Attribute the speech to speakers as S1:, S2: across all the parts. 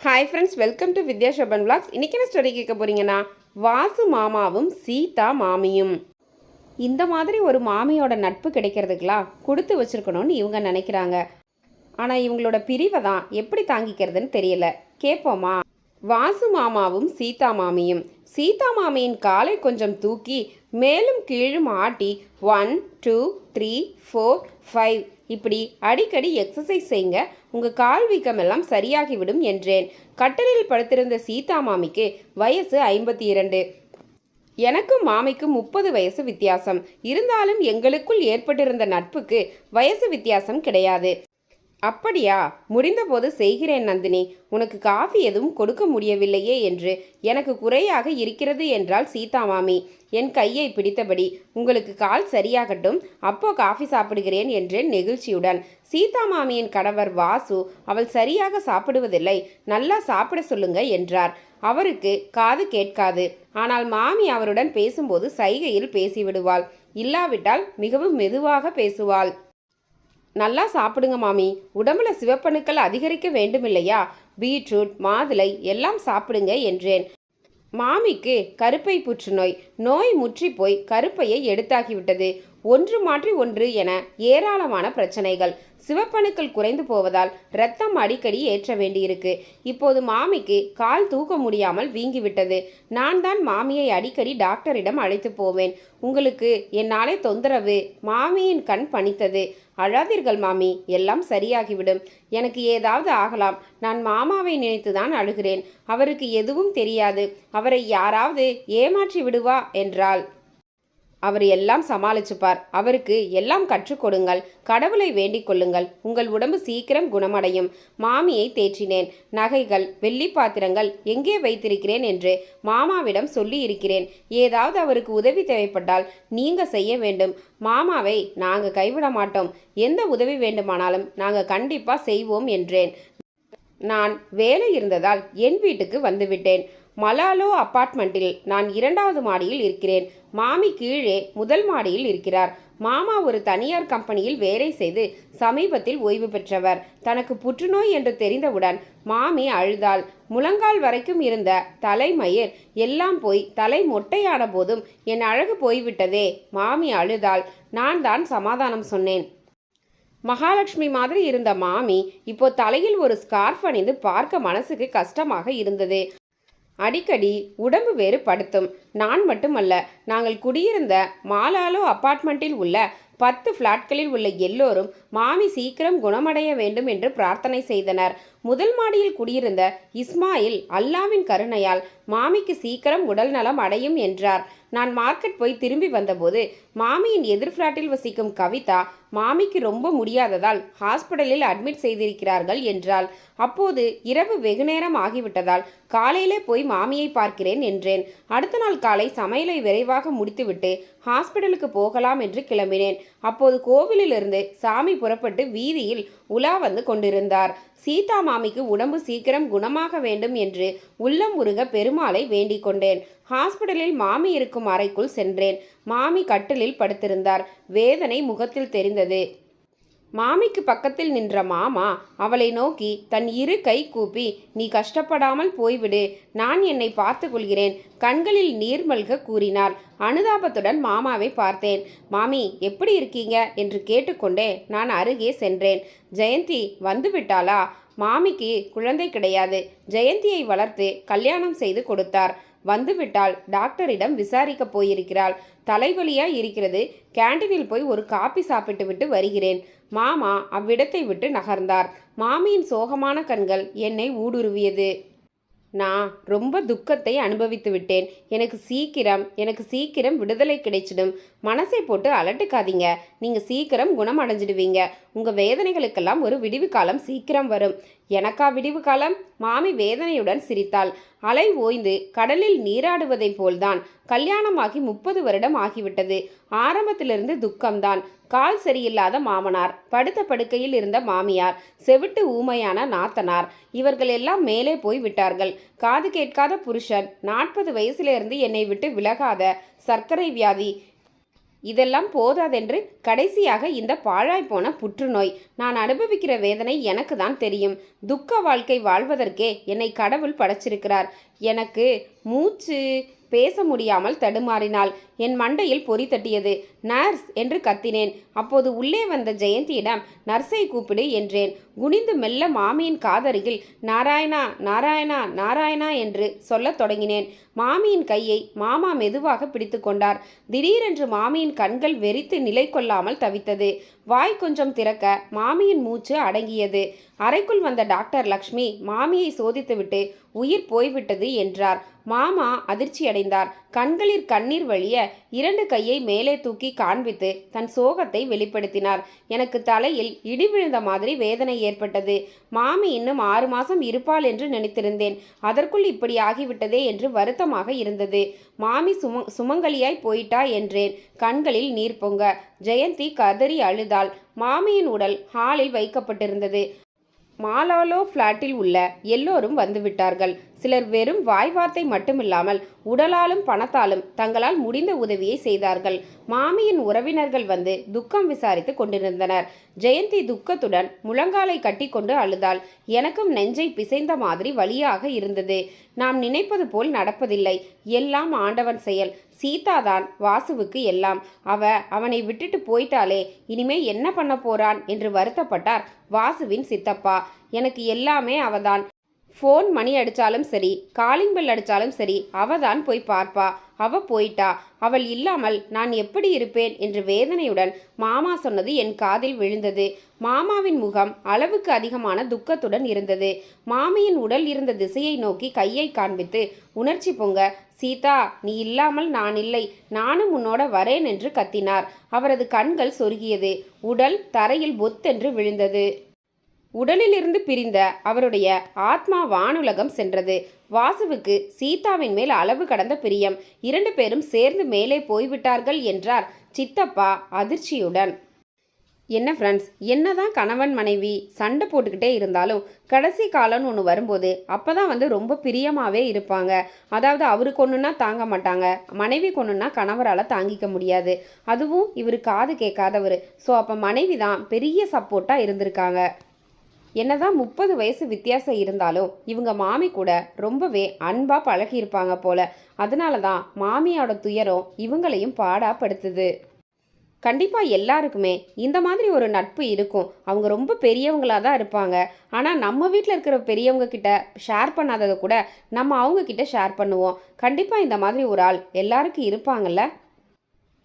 S1: Hi friends welcome to Vidya ஷபன் blogs இன்றைக்கி என்ன story கேட்க போகிறீங்கன்னா வாசு மாமாவும் சீதா மாமியும். இந்த மாதிரி ஒரு மாமியோட நட்பு கிடைக்கிறதுக்கெலாம் கொடுத்து வச்சுருக்கணும்னு இவங்க நினைக்கிறாங்க. ஆனால் இவங்களோட பிரிவை தான் எப்படி தாங்கிக்கிறதுன்னு தெரியல. கேட்போமா வாசு மாமாவும் சீதா மாமியும். சீதா மாமியின் காலை கொஞ்சம் தூக்கி மேலும் கீழும் ஆட்டி one two three four five இப்படி அடிக்கடி எக்ஸசைஸ் செய்யுங்க உங்கள் கால் வீக்கமெல்லாம் சரியாகிவிடும் என்றேன். கட்டலில் படுத்திருந்த சீதா மாமிக்கு வயசு ஐம்பத்தி இரண்டு. எனக்கும் மாமிக்கும் முப்பது வயசு வித்தியாசம். இருந்தாலும் எங்களுக்குள் ஏற்பட்டிருந்த நட்புக்கு வயசு வித்தியாசம் கிடையாது. அப்படியா? முடிந்தபோது செய்கிறேன் நந்தினி. உனக்கு காஃபி எதுவும் கொடுக்க முடியவில்லையே என்று எனக்கு குறையாக இருக்கிறது என்றால் சீதா மாமி என் கையை பிடித்தபடி உங்களுக்கு கால் சரியாகட்டும் அப்போ காஃபி சாப்பிடுகிறேன் என்றேன் நெகிழ்ச்சியுடன். சீதா மாமியின் கணவர் வாசு அவள் சரியாக சாப்பிடுவதில்லை. நல்லா சாப்பிட சொல்லுங்க என்றார். அவருக்கு காது கேட்காது. ஆனால் மாமி அவருடன் பேசும்போது சைகையில் பேசிவிடுவாள். இல்லாவிட்டால் மிகவும் மெதுவாக பேசுவாள். நல்லா சாப்பிடுங்க மாமி. உடம்புல சிவப்பணுக்கள் அதிகரிக்க வேண்டுமில்லையா? பீட்ரூட் மாதுளை எல்லாம் சாப்பிடுங்க என்றேன். மாமிக்கு கருப்பை புற்றுநோய். நோய் முற்றி போய் கருப்பையை எடுத்தாகிவிட்டது. ஒன்று மாற்றி ஒன்று என ஏராளமான பிரச்சனைகள். சிவப்பணுக்கள் குறைந்து போவதால் ரத்தம் அடிக்கடி ஏற்ற வேண்டியிருக்கு. இப்போது மாமிக்கு கால் தூக்க முடியாமல் வீங்கிவிட்டது. நான் தான் மாமியை அடிக்கடி டாக்டரிடம் அழைத்து போவேன். உங்களுக்கு என்னாலே தொந்தரவு. மாமியின் கண் பணித்தது. அழாதீர்கள் மாமி. எல்லாம் சரியாகிவிடும். எனக்கு ஏதாவது ஆகலாம். நான் மாமாவை நினைத்துதான் அழுகிறேன். அவருக்கு எதுவும் தெரியாது. அவரை யாராவது ஏமாற்றி விடுவா? என்றாள். அவர் எல்லாம் சமாளிச்சுப்பார். அவருக்கு எல்லாம் கற்றுக் கொடுங்கள். கடவுளை வேண்டிக் கொள்ளுங்கள். உங்கள் உடம்பு சீக்கிரம் குணமடையும். மாமியை தேற்றினேன். நகைகள் வெள்ளி பாத்திரங்கள் எங்கே வைத்திருக்கிறேன் என்று மாமாவிடம் சொல்லி இருக்கிறேன் ஏதாவது அவருக்கு உதவி தேவைப்பட்டால் நீங்க செய்ய வேண்டும். மாமாவை நாங்க கைவிட மாட்டோம். எந்த உதவி வேண்டுமானாலும் நாங்க கண்டிப்பா செய்வோம் என்றேன். நான் வேலை இருந்ததால் என் வீட்டுக்கு வந்துவிட்டேன் மலாலோ அப்பார்ட்மெண்ட்டில் நான் இரண்டாவது மாடியில் இருக்கிறேன். மாமி கீழே முதல் மாடியில் இருக்கிறார். மாமா ஒரு தனியார் கம்பெனியில் வேலை செய்து சமீபத்தில் ஓய்வு பெற்றவர். தனக்கு புற்றுநோய் என்று தெரிந்தவுடன் மாமி அழுதாள். முழங்கால் வரைக்கும் இருந்த தலைமயிர் எல்லாம் போய் தலை மொட்டையான போதும் என் அழகு போய்விட்டதே. மாமி அழுதாள். நான் தான் சமாதானம் சொன்னேன். மகாலட்சுமி மாதிரி இருந்த மாமி இப்போ தலையில் ஒரு ஸ்கார்ஃப் அணிந்து பார்க்க மனசுக்கு கஷ்டமாக இருந்தது. அடிக்கடி உடம்பு வேறு படுத்தும் நான் மட்டுமல்ல நாங்கள் குடியிருந்த மாலாலோ அப்பார்ட்மெண்ட்டில் உள்ள பத்து ஃப்ளாட்களில் உள்ள எல்லோரும் மாமி சீக்கிரம் குணமடைய வேண்டும் என்று பிரார்த்தனை செய்தனர். முதல் மாடியில் குடியிருந்த இஸ்மாயில் அல்லாவின் கருணையால் மாமிக்கு சீக்கிரம் உடல் நலம் அடையும் என்றார். நான் மார்க்கெட் போய் திரும்பி வந்தபோது மாமியின் எதிர்ஃப்ளாட்டில் வசிக்கும் கவிதா மாமிக்கு ரொம்ப முடியாததால் ஹாஸ்பிட்டலில் அட்மிட் செய்திருக்கிறார்கள் என்றாள். அப்போது இரவு வெகுநேரம் ஆகிவிட்டதால் காலையிலே போய் மாமியை பார்க்கிறேன் என்றேன். அடுத்த நாள் காலை சமையலை விரைவாக முடித்துவிட்டு ஹாஸ்பிட்டலுக்கு போகலாம் என்று கிளம்பினேன். அப்போது கோவிலிலிருந்து சாமி புறப்பட்டு வீதியில் உலா வந்து கொண்டிருந்தார். சீதா மாமிக்கு உடம்பு சீக்கிரம் குணமாக வேண்டும் என்று உள்ளம் உருக பெருமாளை வேண்டிக் கொண்டேன். ஹாஸ்பிடலில் மாமி இருக்கும் அறைக்குள் சென்றேன். மாமி கட்டிலில் படுத்திருந்தார். வேதனை முகத்தில் தெரிந்தது. மாமிக்கு பக்கத்தில் நின்ற மாமா அவளை நோக்கி தன் இரு கை கூப்பி நீ கஷ்டப்படாமல் போய்விடு. நான் என்னை பார்த்து கொள்கிறேன். கண்களில் நீர் மல்க கூறினார் அனுதாபத்துடன் மாமாவை பார்த்தேன். மாமி எப்படி இருக்கீங்க? என்று கேட்டுக்கொண்டே நான் அருகே சென்றேன். ஜெயந்தி வந்துவிட்டாளா மாமிக்கு குழந்தை கிடையாது. ஜெயந்தியை வளர்த்து கல்யாணம் செய்து கொடுத்தார். வந்துவிட்டால் டாக்டரிடம் விசாரிக்க போயிருக்கிறாள். தலைவலியா இருக்கிறது. கேண்டீனில் போய் ஒரு காப்பி சாப்பிட்டு விட்டு வருகிறேன். மாமா அவ்விடத்தை விட்டு நகர்ந்தார். மாமியின் சோகமான கண்கள் என்னை ஊடுருவியது. நான் ரொம்ப துக்கத்தை அனுபவித்து விட்டேன். எனக்கு சீக்கிரம் எனக்கு சீக்கிரம் விடுதலை கிடைச்சிடும். மனசை போட்டு அலட்டுக்காதீங்க. நீங்கள் சீக்கிரம் குணமடைஞ்சிடுவீங்க. உங்கள் வேதனைகளுக்கெல்லாம் ஒரு விடிவு காலம் சீக்கிரம் வரும். எனக்கா விடிவு காலம்? மாமி வேதனையுடன் சிரித்தாள். அலை ஓய்ந்து கடலில் நீராடுவதைப் போல்தான். கல்யாணமாகி முப்பது வருடம் ஆகிவிட்டது. ஆரம்பத்திலிருந்து துக்கம்தான். கால் சரியில்லாத மாமனார். படுத்த படுக்கையில் இருந்த மாமியார். செவிட்டு ஊமையான நாத்தனார். இவர்கள் எல்லாம் மேலே போய் விட்டார்கள். காது கேட்காத புருஷன். நாற்பது வயசுலேருந்து என்னை விட்டு விலகாத சர்க்கரை வியாதி. இதெல்லாம் போதாதென்று கடைசியாக இந்த பாழாய் போன புற்றுநோய். நான் அனுபவிக்கிற வேதனை எனக்கு தான் தெரியும். துக்க வாழ்க்கை வாழ்வதற்கே என்னை கடவுள் படைச்சிருக்கிறார். எனக்கு மூச்சு பேச முடியாமல் தடுமாறினாள். என் மண்டையில் பொறி தட்டியது நர்ஸ் என்று கத்தினேன். அப்போது உள்ளே வந்த ஜெயந்தியிடம் நர்ஸை கூப்பிடு என்றேன். குனிந்து மெல்ல மாமியின் காதருகில் நாராயணா நாராயணா நாராயணா என்று சொல்லத் தொடங்கினேன். மாமியின் கையை மாமா மெதுவாக பிடித்து கொண்டார். திடீரென்று மாமியின் கண்கள் வெறித்து நிலை கொள்ளாமல் தவித்தது. வாய் கொஞ்சம் திறக்க மாமியின் மூச்சு அடங்கியது. அறைக்குள் வந்த டாக்டர் லக்ஷ்மி மாமியை சோதித்துவிட்டு உயிர் போய்விட்டது என்றார். மாமா அதிர்ச்சியடைந்தார். கண்களில் கண்ணீர் வழிய இரண்டு கையை மேலே தூக்கி காண்பித்து தன் சோகத்தை வெளிப்படுத்தினார். எனக்கு தலையில் இடி விழுந்த மாதிரி வேதனை ஏற்பட்டது. மாமி இன்னும் ஆறு மாசம் இருப்பாள் என்று நினைத்திருந்தேன். அதற்குள் இப்படி ஆகிவிட்டதே என்று வருத்தமாக இருந்தது. மாமி சும சுமங்கலியாய் போயிட்டா என்றேன். கண்களில் நீர் பொங்க. ஜெயந்தி கதறி அழுதாள். மாமியின் உடல் ஹாலில் வைக்கப்பட்டிருந்தது. மாலாலோ ஃப்ளாட்டில் உள்ள எல்லோரும் வந்துவிட்டார்கள். சிலர் வெறும் வாய்வார்த்தை மட்டுமில்லாமல் உடலாலும் பணத்தாலும் தங்களால் முடிந்த உதவியை செய்தார்கள். மாமியின் உறவினர்கள் வந்து துக்கம் விசாரித்து கொண்டிருந்தனர். ஜெயந்தி துக்கத்துடன் முழங்காலை கட்டிக்கொண்டு அழுதாள். எனக்கும் நெஞ்சை பிசைந்த மாதிரி வழியாக இருந்தது. நாம் நினைப்பது போல் நடப்பதில்லை. எல்லாம் ஆண்டவன் செயல். சீதாதான் வாசுவுக்கு எல்லாம். அவ அவனை விட்டுட்டு போயிட்டாலே இனிமே என்ன பண்ண போறான்? என்று வருத்தப்பட்டார் வாசுவின் சித்தப்பா. எனக்கு எல்லாமே அவதான். ஃபோன் மணி அடித்தாலும் சரி காலிங் பெல் அடித்தாலும் சரி அவ தான் போய் பார்ப்பா. அவ போயிட்டா. அவள் இல்லாமல் நான் எப்படி இருப்பேன் என்று வேதனையுடன் மாமா சொன்னது என் காதில் விழுந்தது. மாமாவின் முகம் அளவுக்கு அதிகமான துக்கத்துடன் இருந்தது. மாமியின் உடல் இருந்த திசையை நோக்கி கையை காண்பித்து உணர்ச்சி பொங்க. சீதா நீ இல்லாமல் நான் இல்லை. நானும் உன்னோட வரேன் என்று கத்தினார். அவரது கண்கள் சொருகியது. உடல் தரையில் பொத்தென்று விழுந்தது. உடலிலிருந்து பிரிந்த அவருடைய ஆத்மா வானுலகம் சென்றது. வாசுவுக்கு சீதாவின் மேல் அளவு கடந்த பிரியம். இரண்டு பேரும் சேர்ந்து மேலே போய்விட்டார்கள் என்றார் சித்தப்பா அதிர்ச்சியுடன். என்ன ஃப்ரெண்ட்ஸ் என்னதான் கணவன் மனைவி சண்டை போட்டுக்கிட்டே இருந்தாலும் கடைசி காலம்னு ஒன்று வரும்போது அப்போ தான் வந்து ரொம்ப பிரியமாகவே இருப்பாங்க. அதாவது அவருக்கு ஒன்றுனா தாங்க மாட்டாங்க. மனைவி ஒன்றுனா கணவரால் தாங்கிக்க முடியாது. அதுவும் இவர் காது கேட்காதவர். ஸோ அப்போ மனைவி தான் பெரிய சப்போர்ட்டாக இருந்திருக்காங்க. என்னதான் முப்பது வயசு வித்தியாசம் இருந்தாலும் இவங்க மாமி கூட ரொம்பவே அன்பா பழகியிருப்பாங்க போல. அதனால தான் மாமியோட துயரம் இவங்களையும் பாடாப்படுத்துது. கண்டிப்பா எல்லாருக்குமே இந்த மாதிரி ஒரு நட்பு இருக்கும். அவங்க ரொம்ப பெரியவங்களா தான் இருப்பாங்க. ஆனால் நம்ம வீட்டில் இருக்கிற பெரியவங்க கிட்ட ஷேர் பண்ணாததை கூட நம்ம அவங்க கிட்ட ஷேர் பண்ணுவோம். கண்டிப்பா இந்த மாதிரி ஒரு ஆள் எல்லாருக்கும் இருப்பாங்கல்ல?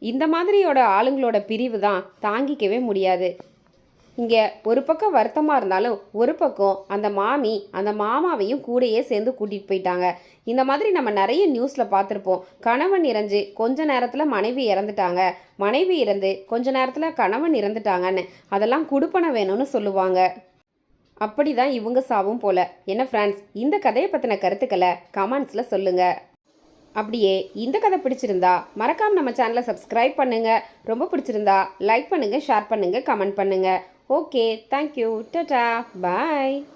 S1: இந்த மாதிரியோட ஆளுங்களோட பிரிவு தான் தாங்கிக்கவே முடியாது. இங்கே ஒரு பக்கம் வருத்தமாக இருந்தாலும் ஒரு பக்கம் அந்த மாமி அந்த மாமாவையும் கூடயே சேர்ந்து கூட்டிகிட்டு போயிட்டாங்க. இந்த மாதிரி நம்ம நிறைய நியூஸில் பார்த்துருப்போம். கணவன் இறஞ்சு கொஞ்ச நேரத்தில் மனைவி இறந்துட்டாங்க. மனைவி இறந்து கொஞ்ச நேரத்தில் கணவன் இறந்துட்டாங்கன்னு அதெல்லாம் குடுப்பன வேணும்னு சொல்லுவாங்க. அப்படி தான் இவங்க சாவும் போல. என்ன ஃப்ரெண்ட்ஸ் இந்த கதையை பற்றின கருத்துக்களை கமெண்ட்ஸில் சொல்லுங்கள் அப்படியே இந்த கதை பிடிச்சிருந்தா மறக்காம நம்ம சேனலை சப்ஸ்கிரைப் பண்ணுங்கள் ரொம்ப பிடிச்சிருந்தா லைக் பண்ணுங்கள் ஷேர் பண்ணுங்கள் கமெண்ட் பண்ணுங்கள் Okay, thank you. Ta-ta. Bye.